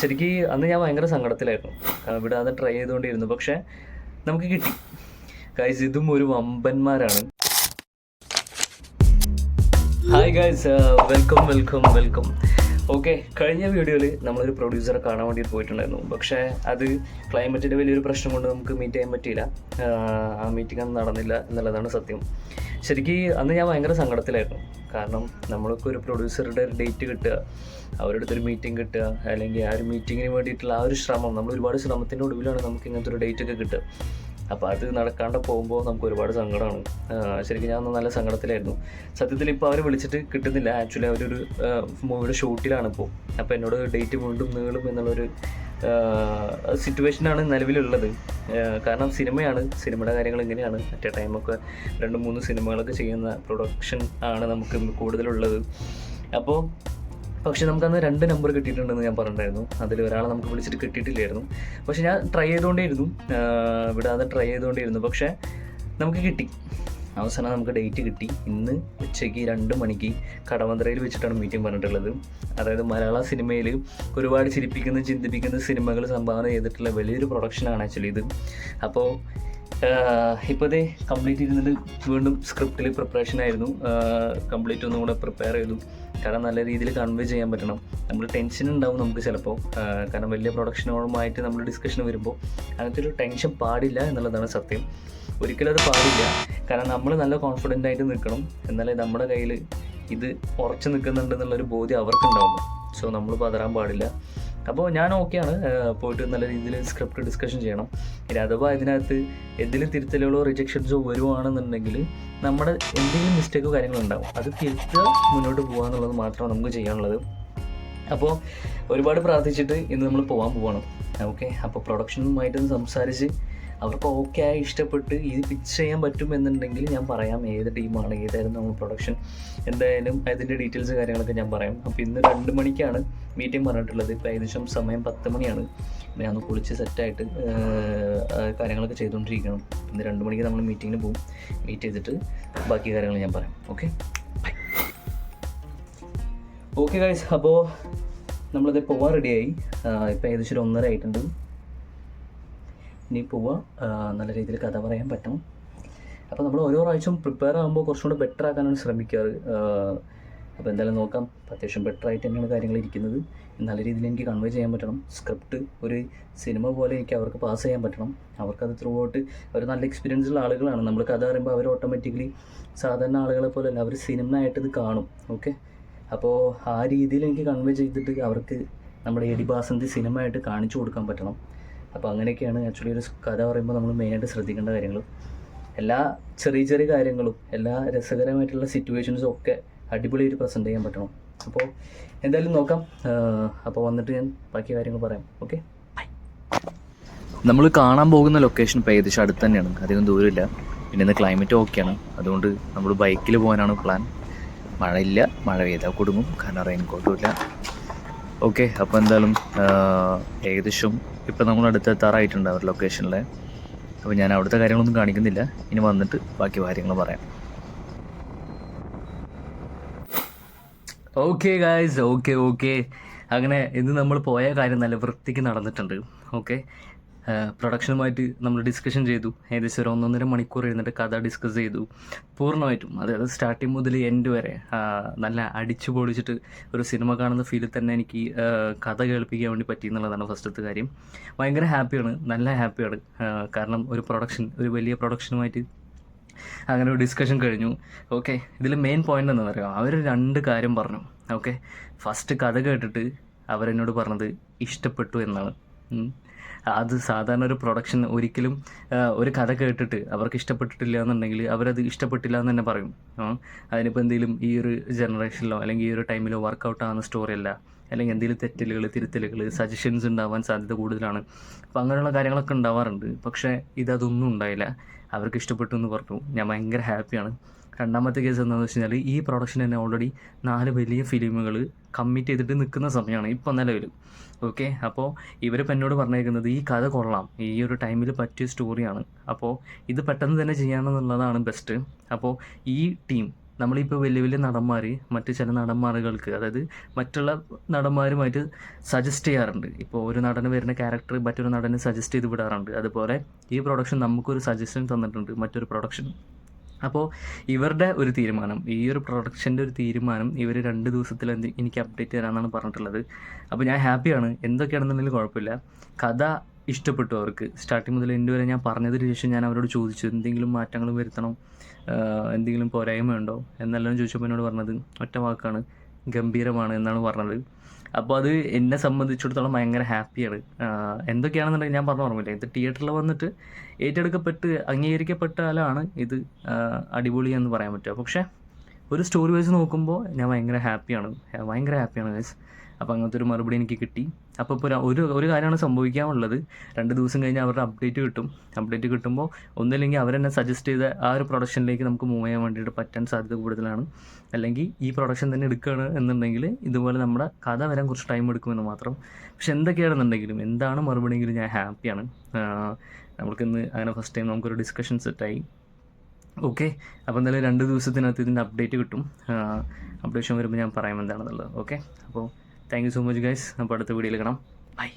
ശരിക്ക് അന്ന് ഞാൻ ഭയങ്കര സങ്കടത്തിലായിരുന്നു. ഇവിടെ അത് ട്രൈ ചെയ്തുകൊണ്ടിരുന്നു. പക്ഷെ നമുക്ക് കിട്ടി. ഗൈസ് ഇതും ഒരു വമ്പന്മാരാണ്. Hi guys welcome welcome welcome okay കഴിഞ്ഞ വീഡിയോയിൽ നമ്മളൊരു പ്രൊഡ്യൂസറെ കാണാൻ വേണ്ടി പോയിട്ടുണ്ടായിരുന്നു. പക്ഷേ അത് ക്ലൈമറ്റിന്റെ വലിയൊരു പ്രശ്നം കൊണ്ട് നമുക്ക് മീറ്റ് ചെയ്യാൻ പറ്റിയില്ല. ആ മീറ്റിംഗ് അന്ന് നടന്നില്ല എന്നുള്ളതാണ് സത്യം. ശരിക്കും അന്ന് ഞാൻ ഭയങ്കര സങ്കടത്തിലായിരുന്നു. കാരണം നമ്മൾക്ക് ഒരു പ്രൊഡ്യൂസറുടെ ഒരു ഡേറ്റ് കിട്ടുക അവരുടെ അടുത്തൊരു മീറ്റിംഗ് കിട്ടുക അല്ലെങ്കിൽ ആ ഒരു മീറ്റിങ്ങിന് വേണ്ടിയിട്ടുള്ള ആ ഒരു ശ്രമം നമ്മൾ ഒരുപാട് ശ്രമത്തിന്റെ ഒടുവിലാണ് നമുക്ക് ഇങ്ങനത്തെ ഒരു ഡേറ്റ് ഒക്കെ കിട്ടുക. അപ്പോൾ അത് നടക്കാണ്ട് പോകുമ്പോൾ നമുക്ക് ഒരുപാട് സങ്കടമാണ് ശരിക്കും ഞാൻ നല്ല സങ്കടത്തിലായിരുന്നു. സത്യത്തിൽ ഇപ്പോൾ അവർ വിളിച്ചിട്ട് കിട്ടുന്നില്ല. ആക്ച്വലി അവരൊരു മൂവിയുടെ ഷൂട്ടിലാണ് ഇപ്പോൾ അപ്പോൾ എന്നോട് ഡേറ്റ് വീണ്ടും നീളും എന്നുള്ളൊരു സിറ്റുവേഷനാണ് നിലവിലുള്ളത്. കാരണം സിനിമയാണ്. സിനിമയുടെ കാര്യങ്ങൾ ഇങ്ങനെയാണ്. മറ്റേ ടൈമൊക്കെ രണ്ട് മൂന്ന് സിനിമകളൊക്കെ ചെയ്യുന്ന പ്രൊഡക്ഷൻ ആണ് നമുക്ക് കൂടുതലുള്ളത്. അപ്പോൾ പക്ഷെ നമുക്കന്ന് രണ്ട് നമ്പർ കിട്ടിയിട്ടുണ്ടെന്ന് ഞാൻ പറഞ്ഞിട്ടുണ്ടായിരുന്നു. അതിൽ ഒരാളെ നമുക്ക് വിളിച്ചിട്ട് കിട്ടിയിട്ടില്ലായിരുന്നു. പക്ഷെ ഞാൻ ട്രൈ ചെയ്തുകൊണ്ടേയിരുന്നു. വിടാതെ ട്രൈ ചെയ്തുകൊണ്ടേയിരുന്നു. പക്ഷെ നമുക്ക് കിട്ടി. അവസാനം നമുക്ക് ഡേറ്റ് കിട്ടി. ഇന്ന് ഉച്ചയ്ക്ക് രണ്ട് മണിക്ക് കടവന്ത്രയിൽ വെച്ചിട്ടാണ് മീറ്റിംഗ് പറഞ്ഞിട്ടുള്ളത്. അതായത് മലയാള സിനിമയിൽ ഒരുപാട് ചിരിപ്പിക്കുന്ന ചിന്തിപ്പിക്കുന്ന സിനിമകൾ സംഭാവന ചെയ്തിട്ടുള്ള വലിയൊരു പ്രൊഡക്ഷനാണ് ആക്ച്വലി ഇത്. അപ്പോൾ ഇപ്പോൾ ഇതേ കംപ്ലീറ്റ് ഇരുന്നിട്ട് വീണ്ടും സ്ക്രിപ്റ്റിൽ പ്രിപ്പറേഷൻ ആയിരുന്നു. കംപ്ലീറ്റ് ഒന്നും കൂടെ പ്രിപ്പയർ ചെയ്തു. കാരണം നല്ല രീതിയിൽ കൺവേ ചെയ്യാൻ പറ്റണം. നമ്മൾ ടെൻഷൻ ഉണ്ടാവും നമുക്ക് ചിലപ്പോൾ കാരണം വലിയ പ്രൊഡക്ഷനുകളുമായിട്ട് നമ്മൾ ഡിസ്കഷൻ വരുമ്പോൾ അങ്ങനത്തെ ഒരു ടെൻഷൻ പാടില്ല എന്നുള്ളതാണ് സത്യം. ഒരിക്കലും അത് പാടില്ല. കാരണം നമ്മൾ നല്ല കോൺഫിഡന്റ് ആയിട്ട് നിൽക്കണം. എന്നാലേ നമ്മുടെ കയ്യിൽ ഇത് ഉറച്ചു നിൽക്കുന്നുണ്ടെന്നുള്ളൊരു ബോധ്യം അവർക്കുണ്ടാവും സോ നമ്മൾ പതറാൻ പാടില്ല. അപ്പോൾ ഞാൻ ഓക്കെയാണ് പോയിട്ട് നല്ല രീതിയിൽ സ്ക്രിപ്റ്റ് ഡിസ്കഷൻ ചെയ്യണം. ഇനി അഥവാ ഇതിനകത്ത് എന്തെങ്കിലും തിരുത്തലുകളോ റിജക്ഷൻസോ വരുവാണെന്നുണ്ടെങ്കിൽ നമ്മുടെ എന്തെങ്കിലും മിസ്റ്റേക്കോ കാര്യങ്ങളോ ഉണ്ടാവും. അത് തിരുത്തുക മുന്നോട്ട് പോകുക എന്നുള്ളത് മാത്രമാണ് നമുക്ക് ചെയ്യാനുള്ളത്. അപ്പോൾ ഒരുപാട് പ്രാർത്ഥിച്ചിട്ട് ഇന്ന് നമ്മൾ പോകാൻ പോവാണ്. ഓക്കെ അപ്പോൾ പ്രൊഡക്ഷനുമായിട്ട് സംസാരിച്ച് അവർക്ക് ഓക്കെ ആയി ഇഷ്ടപ്പെട്ട് ഇത് പിച്ച് ചെയ്യാൻ പറ്റും എന്നുണ്ടെങ്കിൽ ഞാൻ പറയാം ഏത് ടീമാണ് ഏതായിരുന്നു നമ്മൾ പ്രൊഡക്ഷൻ എന്തായാലും അതിന്റെ ഡീറ്റെയിൽസ് കാര്യങ്ങളൊക്കെ ഞാൻ പറയാം. അപ്പോൾ ഇന്ന് രണ്ട് മണിക്കാണ് മീറ്റിംഗ് പറഞ്ഞിട്ടുള്ളത്. ഇപ്പോൾ ഏകദേശം സമയം പത്ത് മണിയാണ്. ഞാൻ ഒന്ന് കുളിച്ച് സെറ്റായിട്ട് കാര്യങ്ങളൊക്കെ ചെയ്തുകൊണ്ടിരിക്കണം. ഇന്ന് രണ്ട് മണിക്ക് നമ്മൾ മീറ്റിങ്ങിന് പോകും. മീറ്റ് ചെയ്തിട്ട് ബാക്കി കാര്യങ്ങൾ ഞാൻ പറയാം. ഓക്കെ ഓക്കെ ഗൈസ് അപ്പോൾ നമ്മളിത് പോവാൻ റെഡിയായി ഇപ്പോൾ ഏകദേശം ഒന്നര ആയിട്ടുണ്ട്. ഇനി പോവാം. നല്ല രീതിയിൽ കഥ പറയാൻ പറ്റും. അപ്പോൾ നമ്മൾ ഓരോ പ്രാവശ്യം പ്രിപ്പയർ ആകുമ്പോൾ കുറച്ചും കൂടെ ബെറ്റർ ആക്കാനാണ് ശ്രമിക്കാറ്. അപ്പോൾ എന്തായാലും നോക്കാം. അത്യാവശ്യം ബെറ്റർ ആയിട്ട് തന്നെയാണ് കാര്യങ്ങൾ ഇരിക്കുന്നത്. നല്ല രീതിയിൽ എനിക്ക് കൺവേ ചെയ്യാൻ പറ്റണം. സ്ക്രിപ്റ്റ് ഒരു സിനിമ പോലെ എനിക്ക് അവർക്ക് പാസ് ചെയ്യാൻ പറ്റണം. അവർക്കത് ത്രൂ ഔട്ട് അവർ നല്ല എക്സ്പീരിയൻസ് ഉള്ള ആളുകളാണ്. നമ്മൾ കഥ പറയുമ്പോൾ അവർ ഓട്ടോമാറ്റിക്കലി സാധാരണ ആളുകളെ പോലെ അല്ല അവർ സിനിമ ആയിട്ട് ഇത് കാണും. ഓക്കെ അപ്പോൾ ആ രീതിയിൽ എനിക്ക് കൺവേ ചെയ്തിട്ട് അവർക്ക് നമ്മുടെ എടി ബാസന്തി സിനിമ ആയിട്ട് കാണിച്ചു കൊടുക്കാൻ പറ്റണം. അപ്പോൾ അങ്ങനെയൊക്കെയാണ് ആക്ച്വലി ഒരു കഥ പറയുമ്പോൾ നമ്മൾ മെയിനായിട്ട് ശ്രദ്ധിക്കേണ്ട കാര്യങ്ങൾ. എല്ലാ ചെറിയ ചെറിയ കാര്യങ്ങളും എല്ലാ രസകരമായിട്ടുള്ള സിറ്റുവേഷൻസും ഒക്കെ അടിപൊളിയായിട്ട് പ്രസന്റ് ചെയ്യാൻ പറ്റണം. അപ്പോൾ എന്തായാലും നോക്കാം. അപ്പോൾ വന്നിട്ട് ഞാൻ ബാക്കി കാര്യങ്ങൾ പറയാം. ഓക്കെ നമ്മൾ കാണാൻ പോകുന്ന ലൊക്കേഷൻ ഇപ്പോൾ ഏകദേശം അടുത്ത് തന്നെയാണ്. അധികം ദൂരമില്ല. പിന്നെ ഇന്ന് ക്ലൈമറ്റ് ഓക്കെയാണ് അതുകൊണ്ട് നമ്മൾ ബൈക്കിൽ പോകാനാണ് പ്ലാൻ മഴയില്ല. മഴ പെയ്താൽ കുടുങ്ങും. കാരണം റെയിൻകോട്ടും ഇല്ല. ഓക്കെ അപ്പോൾ എന്തായാലും ഏകദേശം ഇപ്പം നമ്മൾ അടുത്ത് എത്താറായിട്ടുണ്ട് അവർ ലൊക്കേഷനിൽ അപ്പോൾ ഞാൻ അവിടുത്തെ കാര്യങ്ങളൊന്നും കാണിക്കുന്നില്ല. ഇനി വന്നിട്ട് ബാക്കി കാര്യങ്ങൾ പറയാം. Okay guys okay okay. അങ്ങനെ ഇന്ന് നമ്മൾ പോയ കാര്യം നല്ല വൃത്തിക്ക് നടന്നിട്ടുണ്ട്. ഓക്കെ. പ്രൊഡക്ഷനുമായിട്ട് നമ്മൾ ഡിസ്കഷൻ ചെയ്തു. ഏകദേശം ഒരു ഒന്നൊന്നര മണിക്കൂർ ഇരുന്നിട്ട് കഥ ഡിസ്കസ് ചെയ്തു. പൂർണമായിട്ടും. അതായത് സ്റ്റാർട്ടിങ് മുതൽ എൻഡ് വരെ. നല്ല അടിച്ചു പൊളിച്ചിട്ട് ഒരു സിനിമ കാണുന്ന ഫീലിൽ തന്നെ എനിക്ക് കഥ കേൾപ്പിക്കാൻ വേണ്ടി പറ്റി എന്നുള്ളതാണ് ഫസ്റ്റത്തെ കാര്യം. ഭയങ്കര ഹാപ്പിയാണ് നല്ല ഹാപ്പിയാണ് കാരണം ഒരു പ്രൊഡക്ഷൻ ഒരു വലിയ പ്രൊഡക്ഷനുമായിട്ട് അങ്ങനെ ഒരു ഡിസ്കഷൻ കഴിഞ്ഞു. ഓക്കെ ഇതിൽ മെയിൻ പോയിന്റ് എന്താ പറയുക അവർ രണ്ട് കാര്യം പറഞ്ഞു. ഓക്കെ ഫസ്റ്റ് കഥ കേട്ടിട്ട് അവരെന്നോട് പറഞ്ഞത് ഇഷ്ടപ്പെട്ടു എന്നാണ്. അത് സാധാരണ ഒരു പ്രൊഡക്ഷൻ ഒരിക്കലും ഒരു കഥ കേട്ടിട്ട് അവർക്ക് ഇഷ്ടപ്പെട്ടിട്ടില്ല എന്നുണ്ടെങ്കിൽ അവരത് ഇഷ്ടപ്പെട്ടില്ല എന്ന് തന്നെ പറയും. അതിനിപ്പോൾ എന്തെങ്കിലും ഈ ഒരു ജനറേഷനിലോ അല്ലെങ്കിൽ ഈ ഒരു ടൈമിലോ വർക്കൗട്ട് ആകുന്ന സ്റ്റോറിയല്ല അല്ലെങ്കിൽ എന്തെങ്കിലും തെറ്റലുകൾ തിരുത്തലുകൾ സജഷൻസ് ഉണ്ടാവാൻ സാധ്യത കൂടുതലാണ്. അപ്പോൾ അങ്ങനെയുള്ള കാര്യങ്ങളൊക്കെ ഉണ്ടാവാറുണ്ട്. പക്ഷേ ഇതതൊന്നും ഉണ്ടായില്ല. അവർക്ക് ഇഷ്ടപ്പെട്ടു എന്ന് പറഞ്ഞു. ഞാൻ ഭയങ്കര ഹാപ്പിയാണ് രണ്ടാമത്തെ കേസ് എന്താണെന്ന് വെച്ച് കഴിഞ്ഞാൽ ഈ പ്രൊഡക്ഷൻ തന്നെ ഓൾറെഡി നാല് വലിയ ഫിലിമുകൾ കമ്മിറ്റ് ചെയ്തിട്ട് നിൽക്കുന്ന സമയമാണ് ഇപ്പം നിലവിൽ ഓക്കെ അപ്പോൾ ഇവരിപ്പോൾ എന്നോട് പറഞ്ഞേക്കുന്നത് ഈ കഥ കൊള്ളാം. ഈ ഒരു ടൈമിൽ പറ്റിയ സ്റ്റോറിയാണ് അപ്പോൾ ഇത് പെട്ടെന്ന് തന്നെ ചെയ്യാമെന്നുള്ളതാണ് ബെസ്റ്റ് അപ്പോൾ ഈ ടീം നമ്മളിപ്പോൾ വലിയ വലിയ നടന്മാർ മറ്റ് ചില നടന്മാരുകൾക്ക് അതായത് മറ്റുള്ള നടന്മാരുമായിട്ട് സജസ്റ്റ് ചെയ്യാറുണ്ട്. ഇപ്പോൾ ഒരു നടന് വരുന്ന ക്യാരക്ടർ മറ്റൊരു നടന് സജസ്റ്റ് ചെയ്ത് വിടാറുണ്ട്. അതുപോലെ ഈ പ്രൊഡക്ഷൻ നമുക്കൊരു സജഷൻ തന്നിട്ടുണ്ട് മറ്റൊരു പ്രൊഡക്ഷൻ അപ്പോൾ ഇവരുടെ ഒരു തീരുമാനം ഈ ഒരു പ്രൊഡക്ഷന്റെ ഒരു തീരുമാനം ഇവർ രണ്ട് ദിവസത്തിൽ എനിക്ക് അപ്ഡേറ്റ് തരാമെന്നാണ് പറഞ്ഞിട്ടുള്ളത്. അപ്പോൾ ഞാൻ ഹാപ്പിയാണ് എന്തൊക്കെയാണെന്നുണ്ടെങ്കിലും കുഴപ്പമില്ല. കഥ ഇഷ്ടപ്പെട്ടു അവർക്ക്. സ്റ്റാർട്ടിങ് മുതൽ എന്റെ വരെ ഞാൻ പറഞ്ഞതിന് ശേഷം ഞാൻ അവരോട് ചോദിച്ചു എന്തെങ്കിലും മാറ്റങ്ങൾ വരുത്തണം? എന്തെങ്കിലും പോരായ്മ ഉണ്ടോ എന്നെല്ലാം ചോദിച്ചപ്പോൾ എന്നോട് പറഞ്ഞത് ഒറ്റ വാക്കാണ്. ഗംഭീരമാണ് എന്നാണ് പറഞ്ഞത്. അപ്പോൾ അത് എന്നെ സംബന്ധിച്ചിടത്തോളം ഭയങ്കര ഹാപ്പിയാണ് എന്തൊക്കെയാണെന്നുണ്ടെങ്കിൽ ഞാൻ പറഞ്ഞു ഓർമ്മയില്ല. ഇത് തിയേറ്ററിൽ വന്നിട്ട് ഏറ്റെടുക്കപ്പെട്ട് അംഗീകരിക്കപ്പെട്ടാലാണ് ഇത് അടിപൊളി എന്ന് പറയാൻ പറ്റുക. പക്ഷേ ഒരു സ്റ്റോറി വൈസ് നോക്കുമ്പോൾ ഞാൻ ഭയങ്കര ഹാപ്പിയാണ് ഭയങ്കര ഹാപ്പിയാണ് ഗൈസ് അപ്പോൾ അങ്ങനത്തെ ഒരു മറുപടി എനിക്ക് കിട്ടി. അപ്പോൾ ഇപ്പോൾ ഒരു ഒരു കാര്യമാണ് സംഭവിക്കാനുള്ളത്. രണ്ട് ദിവസം കഴിഞ്ഞ് അവരുടെ അപ്ഡേറ്റ് കിട്ടും. അപ്ഡേറ്റ് കിട്ടുമ്പോൾ ഒന്നില്ലെങ്കിൽ അവരെന്നെ സജസ്റ്റ് ചെയ്ത ആ ഒരു പ്രൊഡക്ഷനിലേക്ക് നമുക്ക് മൂവ് ചെയ്യാൻ വേണ്ടിയിട്ട് പറ്റാൻ സാധ്യത കൂടുതലാണ്. അല്ലെങ്കിൽ ഈ പ്രൊഡക്ഷൻ തന്നെ എടുക്കുകയാണ് എന്നുണ്ടെങ്കിൽ ഇതുപോലെ നമ്മുടെ കഥ വരാൻ കുറച്ച് ടൈം എടുക്കുമെന്ന് മാത്രം. പക്ഷെ എന്തൊക്കെയാണെന്നുണ്ടെങ്കിലും എന്താണ് മറുപടിയെങ്കിലും ഞാൻ ഹാപ്പിയാണ് നമുക്കിന്ന് അങ്ങനെ ഫസ്റ്റ് ടൈം നമുക്കൊരു ഡിസ്കഷൻ സെറ്റായി ഓക്കെ അപ്പോൾ എന്തായാലും രണ്ട് ദിവസത്തിനകത്ത് ഇതിന്റെ അപ്ഡേറ്റ് കിട്ടും. അപ്ഡേഷൻ വരുമ്പോൾ ഞാൻ പറയാം എന്താണെന്നുള്ളത്. ഓക്കെ അപ്പോൾ thank you so much guys. അപ്പോൾ അടുത്ത വീഡിയോയിൽ കാണാം. ബൈ.